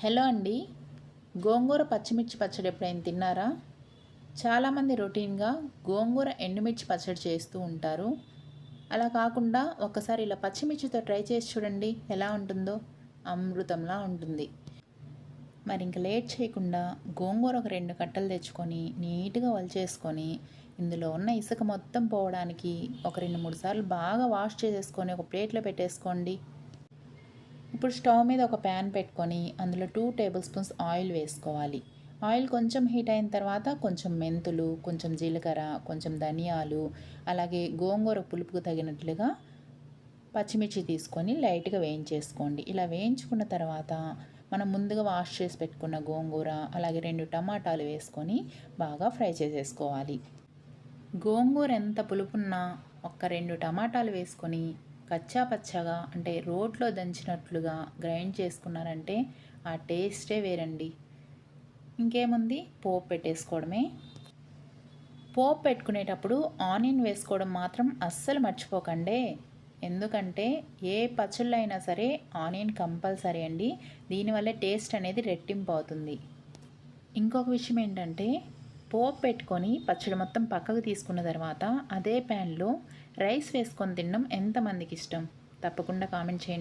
Hello అండి. గోంగూర పచ్చిమిర్చి పచ్చడి ఎప్పుడైనా తిన్నారా? చాలామంది రొటీన్గా గోంగూర ఎండుమిర్చి పచ్చడి చేస్తూ ఉంటారు. అలా కాకుండా ఒక్కసారి ఇలా పచ్చిమిర్చితో ట్రై చేసి చూడండి ఎలా ఉంటుందో. అమృతంలా ఉంటుంది. మరి ఇంక లేట్ చేయకుండా గోంగూర ఒక రెండు కట్టలు తెచ్చుకొని నీట్గా వలిచేసుకొని ఇందులో ఉన్న ఇసుక మొత్తం పోవడానికి ఒక రెండు మూడు సార్లు బాగా వాష్ చేసేసుకొని ఒక ప్లేట్లో పెట్టేసుకోండి. ఇప్పుడు స్టవ్ మీద ఒక ప్యాన్ పెట్టుకొని అందులో టూ టేబుల్ స్పూన్స్ ఆయిల్ వేసుకోవాలి. ఆయిల్ కొంచెం హీట్ అయిన తర్వాత కొంచెం మెంతులు కొంచెం జీలకర్ర కొంచెం ధనియాలు అలాగే గోంగూర పులుపుకు తగినట్లుగా పచ్చిమిర్చి తీసుకొని లైట్గా వేయించేసుకోండి. ఇలా వేయించుకున్న తర్వాత మనం ముందుగా వాష్ చేసి పెట్టుకున్న గోంగూర అలాగే రెండు టమాటాలు వేసుకొని బాగా ఫ్రై చేసేసుకోవాలి. గోంగూర ఎంత పులుపున్నా ఒక్క రెండు టమాటాలు వేసుకొని కచ్చా పచ్చగా అంటే రోట్లో దంచినట్లుగా గ్రైండ్ చేసుకున్నారంటే ఆ టేస్టే వేరండి. ఇంకేముంది? పోపు పెట్టేసుకోవడమే. పోపు పెట్టుకునేటప్పుడు ఆనియన్ వేసుకోవడం మాత్రం అస్సలు మర్చిపోకండి. ఎందుకంటే ఏ పచ్చళ్ళు అయినా సరే ఆనియన్ కంపల్సరీ అండి. దీనివల్ల టేస్ట్ అనేది రెట్టింపు అవుతుంది. ఇంకొక విషయం ఏంటంటే పోపు పెట్టుకొని పచ్చడి మొత్తం పక్కకు తీసుకున్న తర్వాత అదే ప్యాన్లో రైస్ వేసుకొని తినడం ఎంతమందికి ఇష్టం? తప్పకుండా కామెంట్ చేయండి.